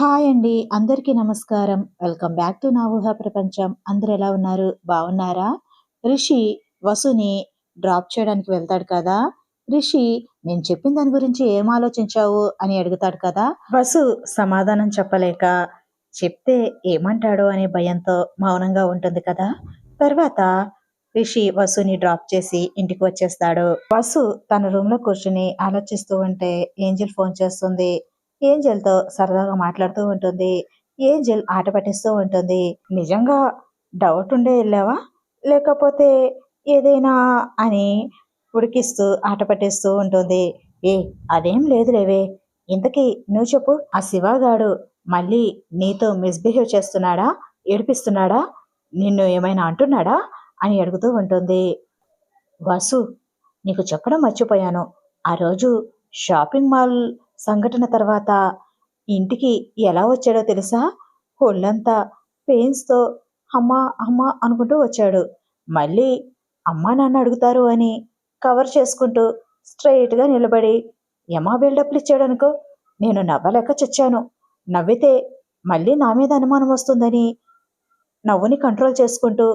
Hi అండి. అందరికీ నమస్కారం. వెల్కమ్ బ్యాక్ టు నా ఊహా ప్రపంచం. అందరు ఎలా ఉన్నారు? బాగున్నారా? రిషి వసుని డ్రాప్ చేయడానికి వెళ్తాడు కదా! రిషి నేను చెప్పిన దాని గురించి ఏం ఆలోచించావు అని అడుగుతాడు కదా! వసు సమాధానం చెప్పలేక చెప్తే ఏమంటాడో అనే భయంతో మౌనంగా ఉంటుంది కదా! తర్వాత రిషి వసుని డ్రాప్ చేసి ఇంటికి వచ్చేస్తాడు. వసు తన రూమ్లో కూర్చుని ఆలోచిస్తూ ఉంటే ఏంజిల్ ఫోన్ చేస్తుంది. ఏంజెల్తో సరదాగా మాట్లాడుతూ ఉంటుంది. ఏంజెల్ ఆట పట్టిస్తూ ఉంటుంది. నిజంగా డౌట్ ఉండే వెళ్ళావా? లేకపోతే ఏదైనా అని ఉడికిస్తూ ఆట పట్టిస్తూ ఉంటుంది. ఏ అదేం లేదులేవే. ఇంతకీ నువ్వు చెప్పు ఆ శివగాడు మళ్ళీ నీతో మిస్బిహేవ్ చేస్తున్నాడా? ఏడిపిస్తున్నాడా? నిన్ను ఏమైనా అంటున్నాడా? అని అడుగుతూ ఉంటుంది. వసు నీకు చెప్పడం మర్చిపోయాను. ఆ రోజు షాపింగ్ మాల్ సంఘటన తర్వాత ఇంటికి ఎలా వచ్చాడో తెలుసా? ఒళ్ళంతా పెయిన్స్‌తో అమ్మా! అమ్మా! అనుకుంటూ వచ్చాడు. మళ్ళీ అమ్మా, నాన్న అడుగుతారు అని కవర్ చేసుకుంటూ స్ట్రెయిట్‌గా నిలబడి యమా బిల్డప్‌లు ఇచ్చాడనుకో. నేను నవ్వలేక చచ్చాను. నవ్వితే మళ్ళీ నా మీద అనుమానం వస్తుందని నవ్వుని కంట్రోల్ చేసుకుంటూ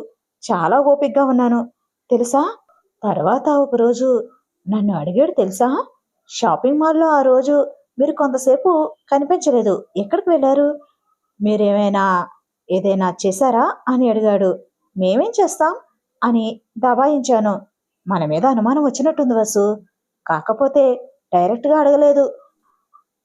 చాలా ఓపిక్గా ఉన్నాను. తెలుసా? తర్వాత ఒకరోజు నన్ను అడిగాడు తెలుసా? షాపింగ్ మాల్‌లో ఆ రోజు మీరు కొంతసేపు కనిపించలేదు. ఎక్కడికి వెళ్ళారు మీరేమైనా ఏదైనా చేశారా? అని అడిగాడు. మేమేం చేస్తాం? అని దబాయించాను. మన మీద అనుమానం వచ్చినట్టుంది వసు. కాకపోతే డైరెక్ట్‌గా అడగలేదు.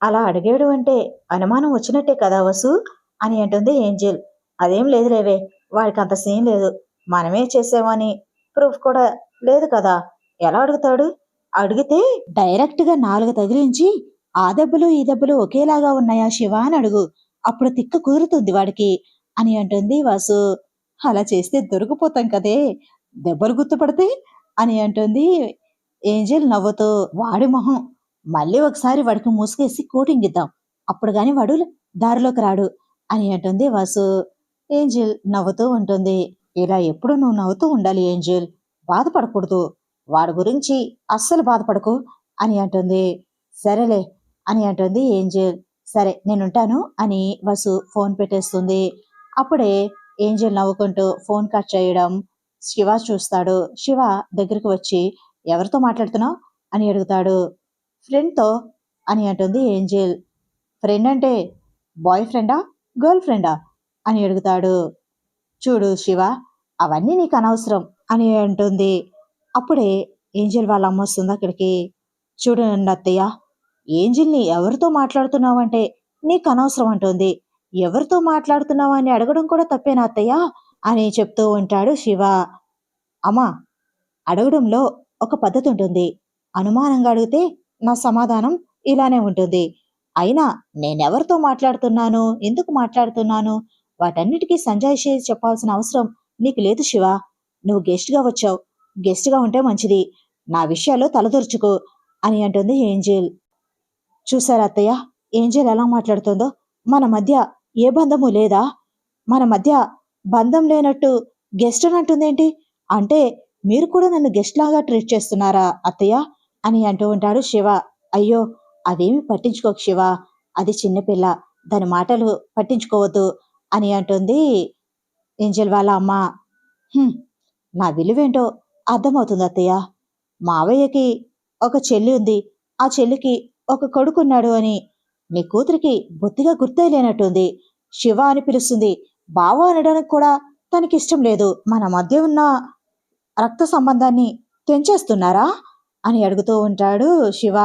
అలా అడిగాడు అంటే అనుమానం వచ్చినట్టే కదా వసు అని అంటుంది ఏంజెల్. అదేం లేదులేవే. వాడికి అంత సీన్ లేదు. మనమే చేసామని ప్రూఫ్ కూడా లేదు కదా! ఎలా అడుగుతాడు? అడిగితే డైరెక్ట్‌గా నాలుగు తగిలించి ఆ దెబ్బలు ఈ దెబ్బలు ఒకేలాగా ఉన్నాయా శివ? అని అడుగు. అప్పుడు తిక్క కుదురుతుంది వాడికి. అని అంటుంది వాసు. అలా చేస్తే దొరికిపోతాం కదే. దెబ్బలు గుర్తుపడితే? అని అంటుంది ఏంజెల్ నవ్వుతూ. వాడి మొహం. మళ్ళీ ఒకసారి వాడికి మూసుకేసి కోటింగ్ ఇద్దాం. అప్పుడు గాని వాడు దారిలోకి రాడు. అని అంటుంది వాసు. ఏంజిల్ నవ్వుతూ ఉంటుంది. ఇలా ఎప్పుడు నువ్వు నవ్వుతూ ఉండాలి ఏంజెల్? బాధపడకూడదు. వాడి గురించి అస్సలు బాధపడకు అని అంటుంది. సరేలే అని అంటుంది ఏంజెల్. సరే నేనుంటాను అని వసు ఫోన్ పెట్టేస్తుంది. అప్పుడే ఏంజెల్ నవ్వుకుంటూ ఫోన్ కట్ చేయడం శివ చూస్తాడు. శివ దగ్గరికి వచ్చి ఎవరితో మాట్లాడుతున్నావు? అని అడుగుతాడు. ఫ్రెండ్తో అని అంటుంది ఏంజెల్. ఫ్రెండ్ అంటే బాయ్ ఫ్రెండా గర్ల్ ఫ్రెండా? అని అడుగుతాడు. చూడు శివ అవన్నీ నీకు అనవసరం అని అంటుంది. అప్పుడే ఏంజెల్ వాళ్ళ అమ్మ వస్తుంది అక్కడికి. చూడండి అత్తయ్య ఏంజిల్ని ఎవరితో మాట్లాడుతున్నావంటే నీకు అనవసరం అంటుంది. ఎవరితో మాట్లాడుతున్నావా అని అడగడం కూడా తప్పేనా అత్తయ్య? అని చెప్తూ ఉంటాడు శివ. అమ్మా అడగడంలో ఒక పద్ధతి ఉంటుంది. అనుమానంగా అడిగితే నా సమాధానం ఇలానే ఉంటుంది. అయినా నేనెవరితో మాట్లాడుతున్నాను? ఎందుకు మాట్లాడుతున్నాను? వాటన్నిటికీ సంజాయిషి చెప్పాల్సిన అవసరం నీకు లేదు శివ. నువ్వు గెస్ట్గా వచ్చావు. గెస్ట్గా ఉంటే మంచిది. నా విషయాల్లో తలదొరుచుకో అని అంటుంది ఏంజెల్. చూసారా అత్తయ్య? ఏంజెల్ ఎలా మాట్లాడుతుందో? మన మధ్య ఏ బంధము లేదా? మన మధ్య బంధం లేనట్టు గెస్ట్ అని అంటుందేంటి? అంటే మీరు కూడా నన్ను గెస్ట్ లాగా ట్రీట్ చేస్తున్నారా అత్తయ్య? అని అంటూ ఉంటాడు శివ. అయ్యో అదేమి పట్టించుకోకు శివ. అది చిన్నపిల్ల దాని మాటలు పట్టించుకోవద్దు అని అంటుంది ఏంజెల్ వాళ్ళ అమ్మ. నా విలువేంటో అర్థమవుతుంది అత్తయ్య. మావయ్యకి ఒక చెల్లి ఉంది. ఆ చెల్లికి ఒక కొడుకున్నాడు అని నీ కూతురికి బొత్తిగా గుర్తయ్యలేనట్టుంది శివ అని పిలుస్తుంది. బావ అనడానికి కూడా తనకి ఇష్టం లేదు. మన మధ్య ఉన్న రక్త సంబంధాన్ని తెంచేస్తున్నారా అని అడుగుతూ ఉంటాడు శివ.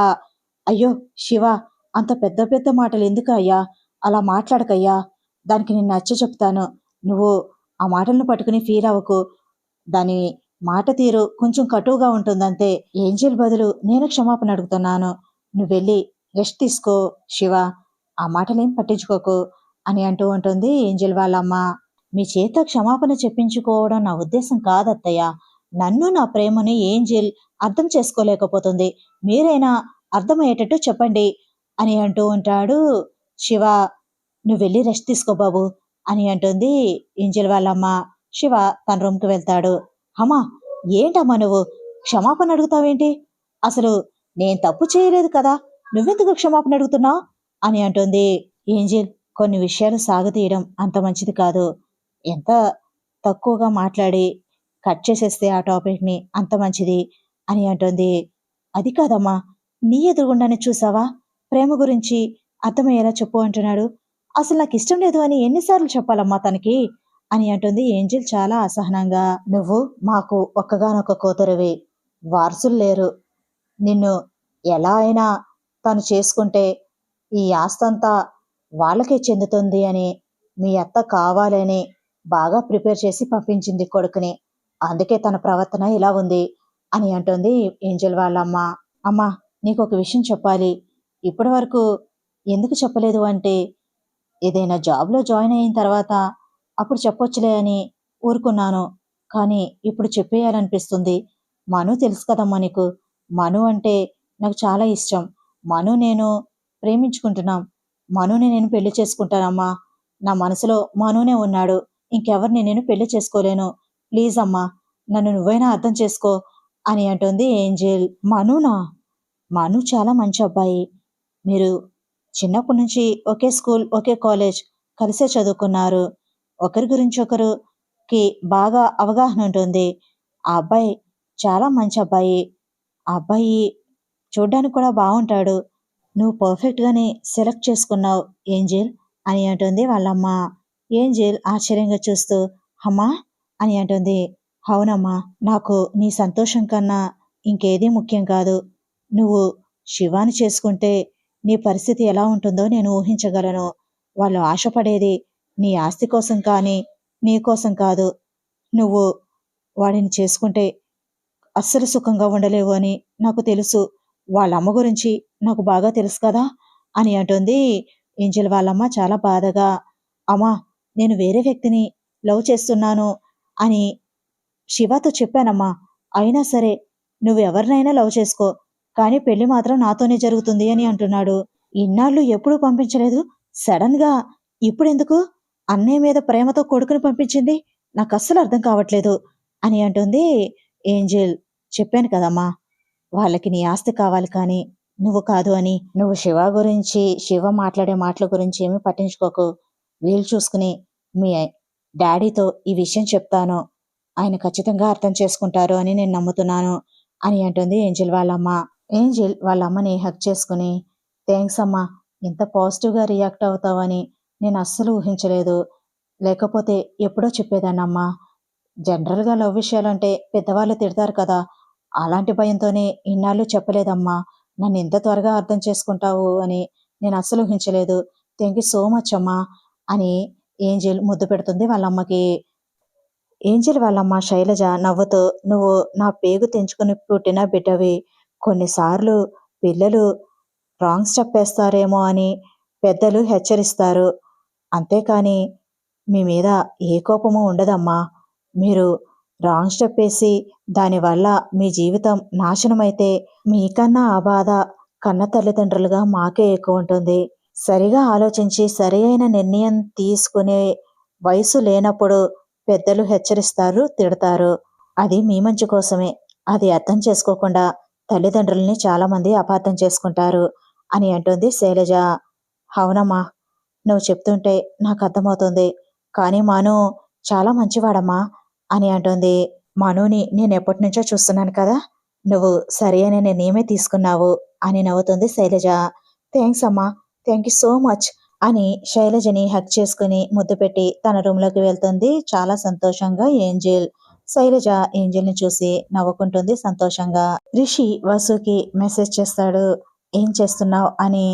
అయ్యో శివ అంత పెద్ద పెద్ద మాటలు ఎందుకు అయ్యా అలా మాట్లాడకయ్యా. దానికి నేను నచ్చ చెప్తాను. నువ్వు ఆ మాటలను పట్టుకుని ఫీల్ అవ్వకు. దాని మాట తీరు కొంచెం కటువుగా ఉంటుందంతే ఏంజెల్ బదులు నేను క్షమాపణ అడుగుతున్నాను. నువ్వు వెళ్ళి రెస్ట్ తీసుకో శివ. ఆ మాటలేం పట్టించుకోకు అని అంటూ ఉంటుంది ఏంజెల్ వాళ్ళ అమ్మ మీ చేత క్షమాపణ చెప్పించుకోవడం నా ఉద్దేశం కాదత్తయ్య. నన్ను నా ప్రేమని ఏంజెల్ అర్థం చేసుకోలేకపోతుంది. మీరైనా అర్థమయ్యేటట్టు చెప్పండి అని అంటూ ఉంటాడు శివ. నువ్వు వెళ్ళి రెస్ట్ తీసుకో బాబు అని అంటుంది ఏంజెల్ వాళ్ళమ్మ. శివ తన రూమ్కి వెళ్తాడు. అమ్మా ఏంటమ్మా నువ్వు? క్షమాపణ అడుగుతావేంటి? అసలు నేను తప్పు చేయలేదు కదా నువ్వెందుకు క్షమాపణ అడుగుతున్నావు అని అంటుంది ఏంజిల్. కొన్ని విషయాలు సాగతీయడం అంత మంచిది కాదు. ఎంత తక్కువగా మాట్లాడి కట్ చేసేస్తే ఆ టాపిక్ని అంత మంచిది అని అంటుంది. అది కాదమ్మా నీ ఎదురుగుండానే చూసావా? ప్రేమ గురించి అర్థమయ్యేలా చెప్పు అంటున్నాడు. అసలు నాకు ఇష్టం లేదు అని ఎన్నిసార్లు చెప్పాలమ్మా తనకి? అని అంటుంది ఏంజిల్ చాలా అసహనంగా. నువ్వు మాకు ఒక్కగానొక్క కూతురివి. వారసులు లేరు. నిన్ను ఎలా అయినా తను చేసుకుంటే ఈ ఆస్తంతా వాళ్ళకే చెందుతుంది అని మీ అత్త కావాలని బాగా ప్రిపేర్ చేసి పంపించింది కొడుకుని. అందుకే తన ప్రవర్తన ఇలా ఉంది అని అంటుంది ఏంజల్ వాళ్ళ అమ్మ అమ్మ నీకు ఒక విషయం చెప్పాలి. ఇప్పటి వరకు ఎందుకు చెప్పలేదు అంటే ఏదైనా జాబ్లో జాయిన్ అయిన తర్వాత అప్పుడు చెప్పొచ్చులే అని ఊరుకున్నాను. కానీ ఇప్పుడు చెప్పేయాలనిపిస్తుంది. మను తెలుసు కదమ్మా నీకు. మను అంటే నాకు చాలా ఇష్టం. మను నేను ప్రేమించుకుంటున్నాం. మనుని నేను పెళ్ళి చేసుకుంటానమ్మా. నా మనసులో మనునే ఉన్నాడు. ఇంకెవరిని నేను పెళ్ళి చేసుకోలేను. ప్లీజ్ అమ్మా నన్ను నువ్వైనా అర్థం చేసుకో అని అంటుంది ఏంజెల్. మనునా? మను చాలా మంచి అబ్బాయి. మీరు చిన్నప్పటి నుంచి ఒకే స్కూల్ ఒకే కాలేజ్ కలిసే చదువుకున్నారు. ఒకరి గురించి ఒకరుకి బాగా అవగాహన ఉంటుంది. ఆ అబ్బాయి చాలా మంచి అబ్బాయి. ఆ అబ్బాయి చూడ్డానికి కూడా బాగుంటాడు. నువ్వు పర్ఫెక్ట్గానే సెలెక్ట్ చేసుకున్నావు ఏంజెల్? అని అంటుంది వాళ్ళమ్మ. ఏంజెల్ ఆశ్చర్యంగా చూస్తూ అమ్మా అని అంటుంది. అవునమ్మా నాకు నీ సంతోషం కన్నా ఇంకేదీ ముఖ్యం కాదు. నువ్వు శివాని చేసుకుంటే నీ పరిస్థితి ఎలా ఉంటుందో నేను ఊహించగలను. వాళ్ళు ఆశపడేది నీ ఆస్తి కోసం కానీ నీ కోసం కాదు. నువ్వు వాడిని చేసుకుంటే అస్సలు సుఖంగా ఉండలేవు అని నాకు తెలుసు. వాళ్ళ అమ్మ గురించి నాకు బాగా తెలుసు కదా అని అంటుంది. ఏంజల్ వాళ్ళమ్మ చాలా బాధగా అమ్మా నేను వేరే వ్యక్తిని లవ్ చేస్తున్నాను అని శివతో చెప్పానమ్మా. అయినా సరే నువ్వు ఎవరినైనా లవ్ చేసుకో కానీ పెళ్ళి మాత్రం నాతోనే జరుగుతుంది అని అంటున్నాడు. ఇన్నాళ్ళు ఎప్పుడూ పంపించలేదు. సడన్గా ఇప్పుడెందుకు? అన్నయ్య మీద ప్రేమతో కొడుకుని పంపించింది నాకు అస్సలు అర్థం కావట్లేదు అని అంటుంది ఏంజెల్. చెప్పాను కదమ్మా వాళ్ళకి నీ ఆస్తి కావాలి కానీ నువ్వు కాదు అని. నువ్వు శివ గురించి శివ మాట్లాడే మాటల గురించి ఏమీ పట్టించుకోకు. వీలు చూసుకుని మీ డాడీతో ఈ విషయం చెప్తాను. ఆయన ఖచ్చితంగా అర్థం చేసుకుంటారు అని నేను నమ్ముతున్నాను అని అంటుంది ఏంజిల్ వాళ్ళమ్మ. ఏంజిల్ వాళ్ళ అమ్మని హక్ చేసుకుని థ్యాంక్స్ అమ్మా ఇంత పాజిటివ్గా రియాక్ట్ అవుతావని నేను అస్సలు ఊహించలేదు. లేకపోతే ఎప్పుడో చెప్పేదాన్నమ్మా. జనరల్గా లవ్ విషయాలంటే పెద్దవాళ్ళు తిడతారు కదా. అలాంటి భయంతోనే ఇన్నాళ్ళు చెప్పలేదమ్మా. నన్ను ఎంత త్వరగా అర్థం చేసుకుంటావు అని నేను అస్సలు ఊహించలేదు. థ్యాంక్ యూ సో మచ్ అమ్మా అని ఏంజెల్ ముద్దు పెడుతుంది వాళ్ళ అమ్మకి ఏంజెల్ వాళ్ళమ్మ శైలజ నవ్వుతూ నువ్వు నా పేగు తెంచుకుని పుట్టిన బిడ్డవి. కొన్నిసార్లు పిల్లలు రాంగ్ స్టెప్ వేస్తారేమో అని పెద్దలు హెచ్చరిస్తారు. అంతేకాని మీ మీద ఏ కోపము ఉండదమ్మా. మీరు రాంగ్ స్టెప్ వేసి దానివల్ల మీ జీవితం నాశనమైతే మీకన్నా ఆ బాధ కన్న తల్లిదండ్రులుగా మాకే ఎక్కువ ఉంటుంది. సరిగా ఆలోచించి సరి అయిన నిర్ణయం తీసుకునే వయసు లేనప్పుడు పెద్దలు హెచ్చరిస్తారు తిడతారు. అది మీ మంచి కోసమే. అది అర్థం చేసుకోకుండా తల్లిదండ్రుల్ని చాలామంది అపార్థం చేసుకుంటారు అని అంటుంది శైలజ. అవునమ్మా. నువ్వు చెప్తుంటే నాకు అర్థమవుతుంది. కానీ మాను చాలా మంచివాడమ్మా అని అంటుంది. మనుని నేను ఎప్పటి నుంచో చూస్తున్నాను కదా. నువ్వు సరి అని నిర్ణయమే తీసుకున్నావు అని నవ్వుతుంది శైలజ. థ్యాంక్స్ అమ్మా. థ్యాంక్ యూ సో మచ్ అని శైలజని హక్ చేసుకుని ముద్దు పెట్టి తన రూమ్లోకి వెళ్తుంది. చాలా సంతోషంగా ఏంజిల్. శైలజ ఏంజెల్ని చూసి నవ్వుకుంటుంది సంతోషంగా. రిషి వసుకి మెసేజ్ చేస్తాడు. ఏం చేస్తున్నావు అని.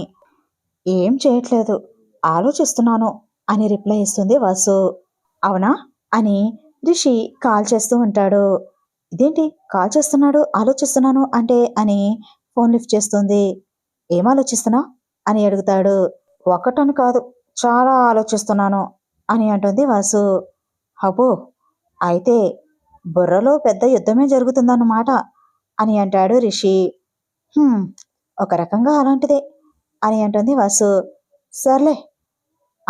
ఏం చేయట్లేదు. ఆలోచిస్తున్నాను అని రిప్లై ఇస్తుంది వాసు. అవునా? అని రిషి కాల్ చేస్తూ ఉంటాడు. ఇదేంటి? కాల్ చేస్తున్నాడు ఆలోచిస్తున్నాను అంటే అని ఫోన్ లిఫ్ట్ చేస్తుంది. ఏం ఆలోచిస్తున్నా? అని అడుగుతాడు. ఒకటని కాదు చాలా ఆలోచిస్తున్నాను అని అంటుంది వాసు. అబ్బో అయితే బుర్రలో పెద్ద యుద్ధమే జరుగుతుందన్నమాట అని అంటాడు రిషి. ఒక రకంగా అలాంటిదే అని అంటుంది వాసు. సర్లే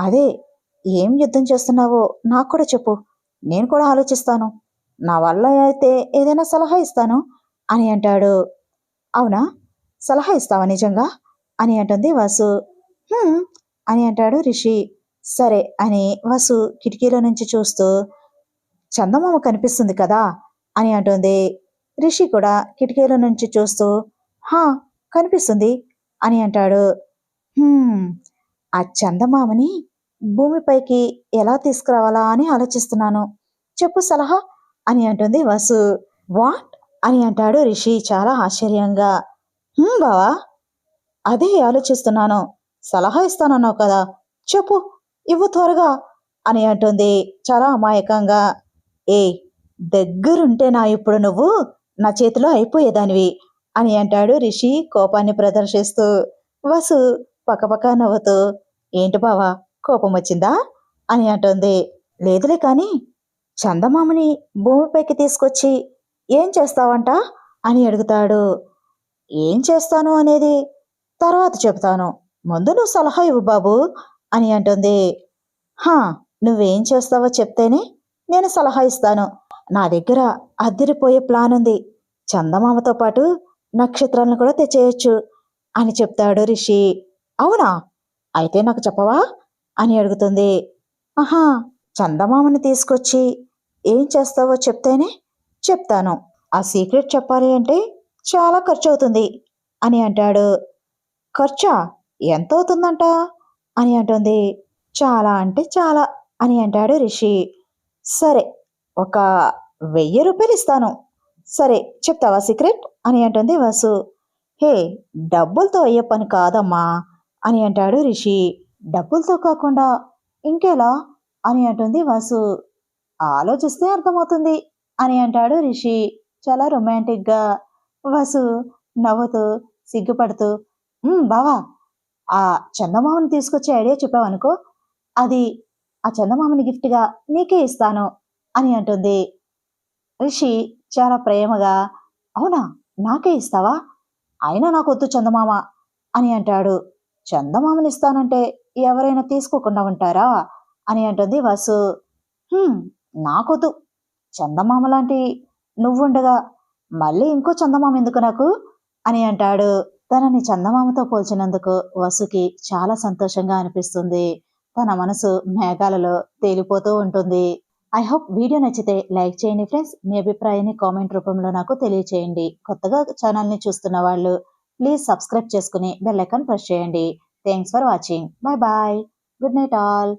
అదే ఏం యుద్ధం చేస్తున్నావో నాకు కూడా చెప్పు. నేను కూడా ఆలోచిస్తాను. నా వల్ల అయితే ఏదైనా సలహా ఇస్తాను అని అంటాడు. అవునా? సలహా ఇస్తావా నిజంగా? అని అంటుంది వాసు. అని అంటాడు రిషి. సరే అని వసు కిటికీలో నుంచి చూస్తూ చందమామ కనిపిస్తుంది కదా? అని అంటుంది రిషి కూడా కిటికీలో నుంచి చూస్తూ హా కనిపిస్తుంది అని అంటాడు. ఆ చందమామని భూమిపైకి ఎలా తీసుకురావాలా అని ఆలోచిస్తున్నాను. చెప్పు సలహా అని అంటుంది వసు. వాట్ అని అంటాడు రిషి చాలా ఆశ్చర్యంగా. బావా అదే ఆలోచిస్తున్నాను. సలహా ఇస్తానన్నావు కదా. చెప్పు ఇవ్వు త్వరగా అని అంటుంది చాలా అమాయకంగా. ఏ దగ్గరుంటే నా ఇప్పుడు నువ్వు నా చేతిలో అయిపోయేదానివి అని అంటాడు రిషి కోపాన్ని ప్రదర్శిస్తూ. వసు పక్కపక్క నవ్వుతూ ఏంటి బావా కోపం వచ్చిందా అని అంటుంది. లేదులే కానీ చందమామని భూమిపైకి తీసుకొచ్చి ఏం చేస్తావంట? అని అడుగుతాడు. ఏం చేస్తాను అనేది తర్వాత చెప్తాను ముందు నువ్వు సలహా ఇవ్వు బాబు అని అంటుంది. హా నువ్వేం చేస్తావో చెప్తేనే నేను సలహా ఇస్తాను. నా దగ్గర అద్దరిపోయే ప్లాన్ ఉంది. చందమామతో పాటు నక్షత్రాలను కూడా తెచ్చేయచ్చు అని చెప్తాడు రిషి. అవునా? అయితే నాకు చెప్పవా? అని అడుగుతుంది. ఆహా చందమామని తీసుకొచ్చి ఏం చేస్తావో చెప్తేనే చెప్తాను. ఆ సీక్రెట్ చెప్పాలి అంటే చాలా ఖర్చు అవుతుంది అని అంటాడు. ఖర్చా? ఎంత అవుతుందంట అని అంటుంది. చాలా అంటే చాలా అని అంటాడు రిషి. సరే ఒక వెయ్యి రూపాయలు ఇస్తాను. సరే చెప్తావా సీక్రెట్? అని అంటుంది వసు. హే డబ్బులతో అయ్యే పని కాదమ్మా అని అంటాడు రిషి. డబ్బులతో కాకుండా ఇంకెలా? అని అంటుంది వసు. ఆలోచిస్తే అర్థమవుతుంది అని అంటాడు రిషి. చాలా రొమాంటిక్గా వసు నవ్వుతూ సిగ్గుపడుతూ బావా ఆ చందమామని తీసుకొచ్చే ఐడియా చెప్పావనుకో అది ఆ చందమామని గిఫ్ట్గా నీకే ఇస్తాను అని అంటుంది. రిషి చాలా ప్రేమగా అవునా నాకే ఇస్తావా? అయినా నాకు వద్దు చందమామ అని అంటాడు. చందమామని ఇస్తానంటే ఎవరైనా తీసుకోకుండా ఉంటారా? అని అంటుంది వసు. నాకొద్దు. చందమామ లాంటి నువ్వుండగా మళ్ళీ ఇంకో చందమామ ఎందుకు నాకు? అని అంటాడు. తనని చందమామతో పోల్చినందుకు వసుకి చాలా సంతోషంగా అనిపిస్తుంది. తన మనసు మేఘాలలో తేలిపోతూ ఉంటుంది. ఐ హోప్ వీడియో నచ్చితే లైక్ చేయండి ఫ్రెండ్స్. మీ అభిప్రాయాన్ని కామెంట్ రూపంలో నాకు తెలియచేయండి. కొత్తగా ఛానల్ని చూస్తున్న వాళ్ళు ప్లీజ్ సబ్స్క్రైబ్ చేసుకుని బెల్ ఐకాన్ ప్రెస్ చేయండి. Thanks for watching. Bye bye. Good night all.